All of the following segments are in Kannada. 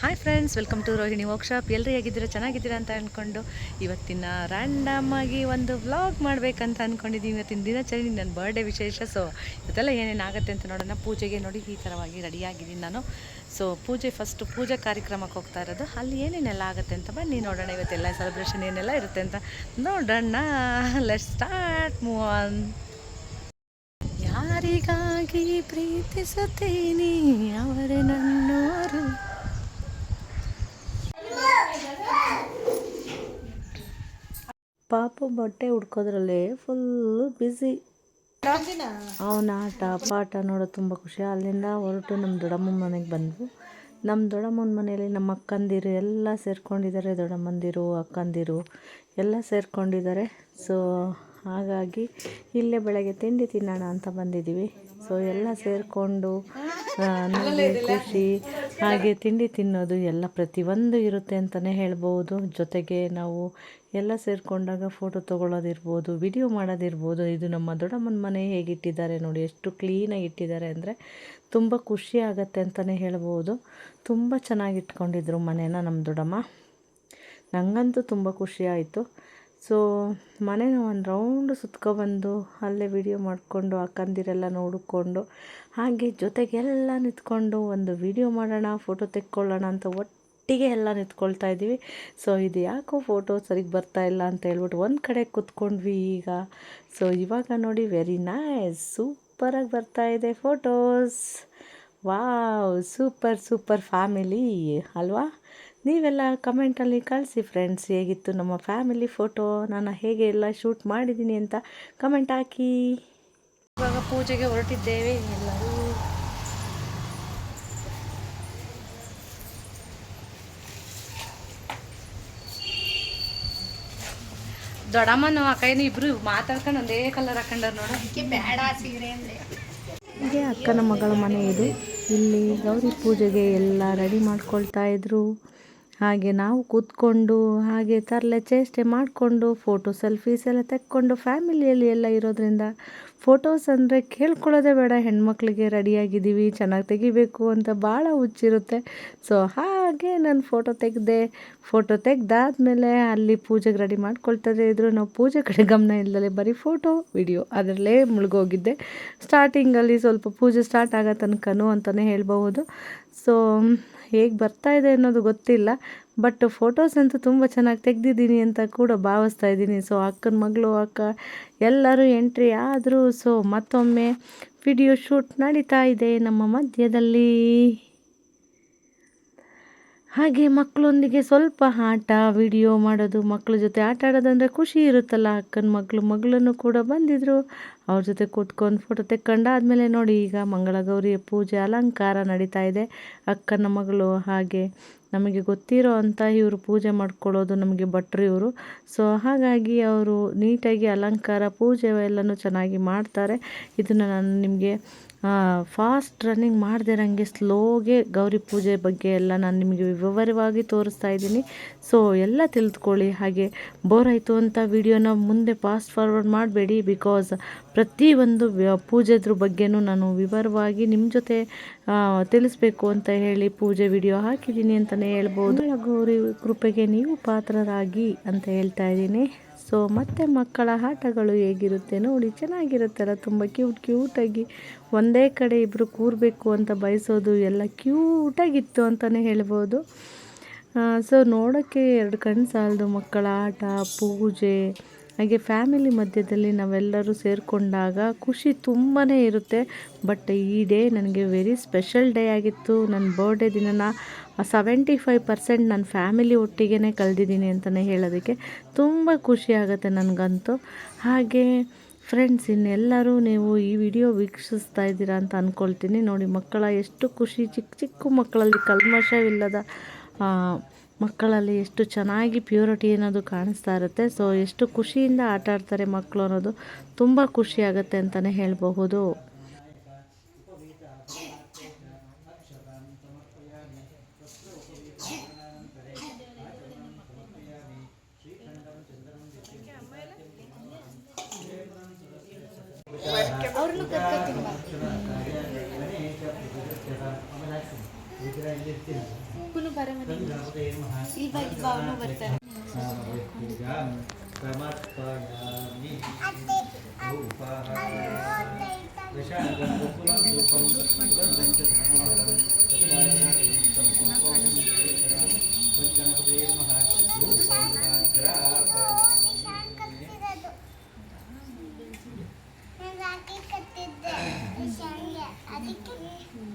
Hi friends welcome to Rohini workshop ಎಲ್ಲರೂ ಹೇಗಿದ್ದೀರಾ? ಚೆನ್ನಾಗಿದ್ದೀರಾ ಅಂತ ಅಂದ್ಕೊಂಡು ಇವತ್ತಿನ ರ್ಯಾಂಡಮ್ ಆಗಿ ಒಂದು ವ್ಲಾಗ್ ಮಾಡಬೇಕಂತ ಅಂದ್ಕೊಂಡಿದ್ದೀನಿ ಇವತ್ತಿನ ದಿನಚರಿ ನನ್ನ ಬರ್ಡೇ ವಿಶೇಷ. ಸೊ ಇವತ್ತೆಲ್ಲ ಏನೇನು ಆಗುತ್ತೆ ಅಂತ ನೋಡೋಣ. ಪೂಜೆಗೆ ನೋಡಿ ಈ ಥರವಾಗಿ ರೆಡಿಯಾಗಿದ್ದೀನಿ ನಾನು. ಸೊ ಪೂಜೆ ಫಸ್ಟ್ ಪೂಜಾ ಕಾರ್ಯಕ್ರಮಕ್ಕೆ ಹೋಗ್ತಾ ಇರೋದು. ಅಲ್ಲಿ ಏನೇನೆಲ್ಲ ಆಗುತ್ತೆ ಅಂತ ಬನ್ನಿ ನೋಡೋಣ. ಇವತ್ತೆಲ್ಲ ಸೆಲೆಬ್ರೇಷನ್ ಏನೆಲ್ಲ ಇರುತ್ತೆ ಅಂತ ನೋಡೋಣ. ಲೆಟ್ ಸ್ಟಾರ್ಟ್ ಮೂವ್ ಆನ್ ಯಾರಿಗಾಗಿ ಪ್ರೀತಿಸುತ್ತೀನಿ? ಅವರೇ ನನ್ನೋರು. ಪಾಪು ಬಟ್ಟೆ ಹುಡ್ಕೋದ್ರಲ್ಲೇ ಫುಲ್ಲು ಬ್ಯುಸಿ ಅವನ ಆಟ, ಪಾಠ ನೋಡೋದು ತುಂಬ ಖುಷಿ. ಅಲ್ಲಿಂದ ಹೊರಟು ನಮ್ಮ ದೊಡ್ಡಮ್ಮನ ಮನೆಗೆ ಬಂದ್ವು. ನಮ್ಮ ದೊಡ್ಡಮ್ಮನ ಮನೆಯಲ್ಲಿ ನಮ್ಮ ಅಕ್ಕಂದಿರು ಎಲ್ಲ ಸೇರ್ಕೊಂಡಿದ್ದಾರೆ. ದೊಡ್ಡಮ್ಮಂದಿರು, ಅಕ್ಕಂದಿರು ಎಲ್ಲ ಸೇರ್ಕೊಂಡಿದ್ದಾರೆ. ಸೊ ಹಾಗಾಗಿ ಇಲ್ಲೇ ಬೆಳಗ್ಗೆ ತಿಂಡಿ ತಿನ್ನೋಣ ಅಂತ ಬಂದಿದ್ದೀವಿ. ಸೊ ಎಲ್ಲ ಸೇರಿಕೊಂಡು ಖುಷಿ. ಹಾಗೆ ತಿಂಡಿ ತಿನ್ನೋದು ಎಲ್ಲ ಪ್ರತಿಯೊಂದು ಇರುತ್ತೆ ಅಂತಲೇ ಹೇಳ್ಬೋದು. ಜೊತೆಗೆ ನಾವು ಎಲ್ಲ ಸೇರಿಕೊಂಡಾಗ ಫೋಟೋ ತೊಗೊಳ್ಳೋದಿರ್ಬೋದು ವಿಡಿಯೋ ಮಾಡೋದಿರ್ಬೋದು. ಇದು ನಮ್ಮ ದೊಡ್ಡಮ್ಮನ ಮನೆ ಹೇಗಿಟ್ಟಿದ್ದಾರೆ ನೋಡಿ, ಎಷ್ಟು ಕ್ಲೀನಾಗಿ ಇಟ್ಟಿದ್ದಾರೆ ಅಂದರೆ ತುಂಬ ಖುಷಿ ಆಗತ್ತೆ ಅಂತಲೇ ಹೇಳ್ಬೋದು. ತುಂಬ ಚೆನ್ನಾಗಿ ಇಟ್ಕೊಂಡಿದ್ರು ಮನೇನ ನಮ್ಮ ದೊಡ್ಡಮ್ಮ. ನನಗಂತೂ ತುಂಬ ಖುಷಿ ಆಯಿತು. ಸೊ ಮನೆನ ಒಂದು ರೌಂಡ್ ಸುತ್ಕೊಬಂದು ಅಲ್ಲೇ ವಿಡಿಯೋ ಮಾಡಿಕೊಂಡು, ಅಕ್ಕಂದಿರೆಲ್ಲ ನೋಡಿಕೊಂಡು, ಹಾಗೆ ಜೊತೆಗೆಲ್ಲ ನಿಂತ್ಕೊಂಡು ಒಂದು ವಿಡಿಯೋ ಮಾಡೋಣ ಫೋಟೋ ತೆಕ್ಕೊಳ್ಳೋಣ ಅಂತ ಒಟ್ಟಿಗೆ ಎಲ್ಲ ನಿಂತ್ಕೊಳ್ತಾ ಇದ್ದೀವಿ. ಸೊ ಇದು ಯಾಕೋ ಫೋಟೋ ಸರಿಗೆ ಬರ್ತಾ ಇಲ್ಲ ಅಂತ ಹೇಳ್ಬಿಟ್ಟು ಒಂದು ಕಡೆ ಕೂತ್ಕೊಂಡ್ವಿ ಈಗ. ಸೊ ಇವಾಗ ನೋಡಿ ವೆರಿ ನೈಸ್ ಸೂಪರಾಗಿ ಬರ್ತಾ ಇದೆ photos wow super super family ಅಲ್ವಾ? ನೀವೆಲ್ಲ ಕಮೆಂಟಲ್ಲಿ ಕಳಿಸಿ ಫ್ರೆಂಡ್ಸ್ ಹೇಗಿತ್ತು ನಮ್ಮ ಫ್ಯಾಮಿಲಿ ಫೋಟೋ ನಾನು ಹೇಗೆ ಎಲ್ಲ ಶೂಟ್ ಮಾಡಿದ್ದೀನಿ ಅಂತ ಕಮೆಂಟ್ ಹಾಕಿ. ಇವಾಗ ಪೂಜೆಗೆ ಹೊರಟಿದ್ದೇವೆ ಎಲ್ಲರೂ. ದೊಡ್ಡಮ್ಮನ ಕೈನ ಇಬ್ರು ಮಾತಾಡ್ಕೊಂಡು ಒಂದೇ ಕಲರ್ ಹಾಕೊಂಡಾರ ನೋಡ. ಬೇಡ ಸೀರೆ ಅಂದ್ರೆ ಹೀಗೆ ಅಕ್ಕನ ಮಗಳ ಮನೆ ಇದು. ಇಲ್ಲಿ ಗೌರಿ ಪೂಜೆಗೆ ಎಲ್ಲ ರೆಡಿ ಮಾಡ್ಕೊಳ್ತಾ ಇದ್ರು. ಹಾಗೆ ನಾವು ಕೂತ್ಕೊಂಡು ಹಾಗೆ ತರಲೆ ಚೇಷ್ಟೆ ಮಾಡಿಕೊಂಡು ಫೋಟೋ ಸೆಲ್ಫೀಸ್ ಎಲ್ಲ ತೆಕ್ಕೊಂಡು ಫ್ಯಾಮಿಲಿಯಲ್ಲಿ ಎಲ್ಲ ಇರೋದ್ರಿಂದ ಫೋಟೋಸ್ ಅಂದರೆ ಕೇಳ್ಕೊಳ್ಳೋದೇ ಬೇಡ, ಹೆಣ್ಮಕ್ಳಿಗೆ ರೆಡಿಯಾಗಿದ್ದೀವಿ, ಚೆನ್ನಾಗಿ ತೆಗಿಬೇಕು ಅಂತ ಭಾಳ ಹುಚ್ಚಿರುತ್ತೆ. ಸೊ ಹಾಗೆ ನಾನು ಫೋಟೋ ತೆಗೆದೆ ಫೋಟೋ ತೆಗ್ದಾದ್ಮೇಲೆ ಅಲ್ಲಿ ಪೂಜೆಗೆ ರೆಡಿ ಮಾಡ್ಕೊಳ್ತಾರೆ ಇದ್ರು. ನಾವು ಪೂಜೆ ಕಡೆ ಗಮನ ಇಲ್ಲದಲ್ಲೇ ಬರೀ ಫೋಟೋ ವಿಡಿಯೋ ಅದರಲ್ಲೇ ಮುಳುಗೋಗಿದ್ದೆ. ಸ್ಟಾರ್ಟಿಂಗಲ್ಲಿ ಸ್ವಲ್ಪ ಪೂಜೆ ಸ್ಟಾರ್ಟ್ ಆಗೋ ತನಕನೂ ಅಂತಲೇ ಹೇಳ್ಬಹುದು. ಸೊ ಹೇಗೆ ಬರ್ತಾ ಇದೆ ಅನ್ನೋದು ಗೊತ್ತಿಲ್ಲ. ಬಟ್ ಫೋಟೋಸ್ ಅಂತೂ ತುಂಬ ಚೆನ್ನಾಗಿ ತೆಗ್ದಿದ್ದೀನಿ ಅಂತ ಕೂಡ ಭಾವಿಸ್ತಾ ಇದ್ದೀನಿ. ಸೊ ಅಕ್ಕನ ಮಗಳು, ಅಕ್ಕ ಎಲ್ಲರೂ ಎಂಟ್ರಿ ಆದರೂ ಸೊ ಮತ್ತೊಮ್ಮೆ ವಿಡಿಯೋ ಶೂಟ್ ನಡೀತಾ ಇದೆ ನಮ್ಮ ಮಧ್ಯದಲ್ಲಿ. ಹಾಗೆ ಮಕ್ಕಳೊಂದಿಗೆ ಸ್ವಲ್ಪ ಆಟ ವಿಡಿಯೋ ಮಾಡೋದು ಮಕ್ಕಳ ಜೊತೆ ಆಟ ಆಡೋದಂದರೆ ಖುಷಿ ಇರುತ್ತಲ್ಲ ಅಕ್ಕನ ಮಗಳು? ಮಗಳನ್ನು ಕೂಡ ಬಂದಿದ್ದರು ಅವ್ರ ಜೊತೆ ಕೂತ್ಕೊಂಡು ಫೋಟೋ ತೆಕ್ಕೊಂಡಾದ್ಮೇಲೆ ನೋಡಿ ಈಗ ಮಂಗಳಗೌರಿ ಪೂಜೆ ಅಲಂಕಾರ ನಡೀತಾ ಇದೆ. ಅಕ್ಕನ ಮಗಳು ಹಾಗೆ ನಮಗೆ ಗೊತ್ತಿರೋ ಅಂಥ ಇವರು ಪೂಜೆ ಮಾಡ್ಕೊಳ್ಳೋದು ನಮಗೆ ಭಟ್ರು ಇವರು. ಸೊ ಹಾಗಾಗಿ ಅವರು ನೀಟಾಗಿ ಅಲಂಕಾರ, ಪೂಜೆ ಎಲ್ಲನೂ ಚೆನ್ನಾಗಿ ಮಾಡ್ತಾರೆ. ಇದನ್ನು ನಾನು ನಿಮಗೆ ಫಾಸ್ಟ್ ರನ್ನಿಂಗ್ ಮಾಡ್ದಿರಂಗೆ ಸ್ಲೋಗೆ ಗೌರಿ ಪೂಜೆ ಬಗ್ಗೆ ಎಲ್ಲ ನಾನು ನಿಮಗೆ ವಿವರವಾಗಿ ತೋರಿಸ್ತಾ ಇದ್ದೀನಿ. ಸೊ ಎಲ್ಲ ತಿಳಿದುಕೊಳ್ಳಿ ಹಾಗೆ ಬೋರ್ ಆಯಿತು ಅಂತ ವಿಡಿಯೋನ ಮುಂದೆ ಫಾಸ್ಟ್ ಫಾರ್ವರ್ಡ್ ಮಾಡಬೇಡಿ ಬಿಕಾಸ್ ಪ್ರತಿಯೊಂದು ಪೂಜೆದ್ರ ಬಗ್ಗೆನೂ ನಾನು ವಿವರವಾಗಿ ನಿಮ್ಮ ಜೊತೆ ತಿಳಿಸ್ಬೇಕು ಅಂತ ಹೇಳಿ ಪೂಜೆ ವಿಡಿಯೋ ಹಾಕಿದ್ದೀನಿ ಅಂತಲೇ ಹೇಳ್ಬೋದು. ಗೌರಿ ಕೃಪೆಗೆ ನೀವು ಪಾತ್ರರಾಗಿ ಅಂತ ಹೇಳ್ತಾ ಇದ್ದೀನಿ. ಸೊ ಮತ್ತೆ ಮಕ್ಕಳ ಆಟಗಳು ಹೇಗಿರುತ್ತೆ ನೋಡಿ, ಚೆನ್ನಾಗಿರುತ್ತಲ್ಲ? ತುಂಬ ಕ್ಯೂಟ್ ಕ್ಯೂಟಾಗಿ ಒಂದೇ ಕಡೆ ಇಬ್ಬರು ಕೂರಬೇಕು ಅಂತ ಬಯಸೋದು ಎಲ್ಲ ಕ್ಯೂಟಾಗಿತ್ತು ಅಂತಲೇ ಹೇಳ್ಬೋದು. ಸೊ ನೋಡೋಕ್ಕೆ ಎರಡು ಕಣ್ಣು ಸಾಲದು ಮಕ್ಕಳ ಆಟ, ಪೂಜೆ ಹಾಗೆ ಫ್ಯಾಮಿಲಿ ಮಧ್ಯದಲ್ಲಿ ನಾವೆಲ್ಲರೂ ಸೇರಿಕೊಂಡಾಗ ಖುಷಿ ತುಂಬಾ ಇರುತ್ತೆ. ಬಟ್ ಈ ಡೇ ನನಗೆ ವೆರಿ ಸ್ಪೆಷಲ್ ಡೇ ಆಗಿತ್ತು. ನನ್ನ ಬರ್ಡೇ ದಿನನ ಸೆವೆಂಟಿ ಫೈವ್ ಪರ್ಸೆಂಟ್ ನನ್ನ ಫ್ಯಾಮಿಲಿ ಒಟ್ಟಿಗೆ ಕಳೆದಿದ್ದೀನಿ ಅಂತಲೇ ಹೇಳೋದಕ್ಕೆ ತುಂಬ ಖುಷಿ ಆಗುತ್ತೆ ನನಗಂತೂ. ಹಾಗೆ ಫ್ರೆಂಡ್ಸ್, ಇನ್ನೆಲ್ಲರೂ ನೀವು ಈ ವಿಡಿಯೋ ವೀಕ್ಷಿಸ್ತಾ ಇದ್ದೀರಾ ಅಂತ ಅಂದ್ಕೊಳ್ತೀನಿ ನೋಡಿ ಮಕ್ಕಳ ಎಷ್ಟು ಖುಷಿ. ಚಿಕ್ಕ ಚಿಕ್ಕ ಮಕ್ಕಳಲ್ಲಿ ಕಲ್ಮಶವಿಲ್ಲದ ಮಕ್ಕಳಲ್ಲಿ ಎಷ್ಟು ಚೆನ್ನಾಗಿ ಪ್ಯೂರಿಟಿ ಅನ್ನೋದು ಕಾಣಿಸ್ತಾ ಇರುತ್ತೆ. ಸೊ ಎಷ್ಟು ಖುಷಿಯಿಂದ ಆಟ ಆಡ್ತಾರೆ ಮಕ್ಕಳು ಅನ್ನೋದು ತುಂಬ ಖುಷಿ ಆಗುತ್ತೆ ಅಂತಲೇ ಹೇಳಬಹುದು. ಅವ್ರನ್ನು ಕರ್ಕೊತೀನಿ ಬಾ. ಕುನು ಬರಮನೆ ಇಲ್ವಾ ಇಲ್ವಾ ಅವನು ಬರ್ತಾನೆ ಸಮರ್ಪಯಾಮಿ ರೂಪಹಾರ ದಶಾಗಂ ಗೋಕುಲಂ ರೂಪಂ ಸುಗಂಧಂ ಚ ಧರ್ಮಹರಂ ಪಂಚಗಣಪತೇ ನಮಃ ರೂಪಂ ಗ್ರಾಪಯಾಮಿ ರಾಕಿ ಕಟ್ಟಿದ್ದೆ ಶಾಲೆ ಅದಕ್ಕೆ ಕೊಟ್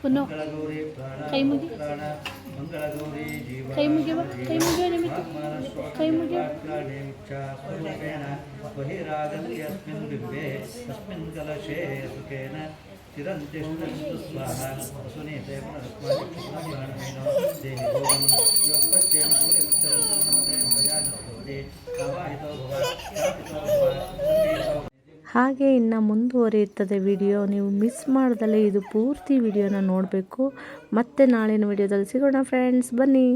Puno. Kayo mo Kayo mo gyud. Kayo mo gyud nimo. Kayo mo gyud. बहिरागत्यस्मिन् बिम्बे तस्मिन् कलशे सुखेन ಹಾಗೆ ಇನ್ನು ಮುಂದುವರಿಯುತ್ತದೆ ವಿಡಿಯೋ. ನೀವು ಮಿಸ್ ಮಾಡದಲ್ಲೇ ಇದು ಪೂರ್ತಿ ವಿಡಿಯೋನ ನೋಡಬೇಕು. ಮತ್ತೆ ನಾಳಿನ ವಿಡಿಯೋದಲ್ಲಿ ಸಿಗೋಣ ಫ್ರೆಂಡ್ಸ್ ಬನ್ನಿ.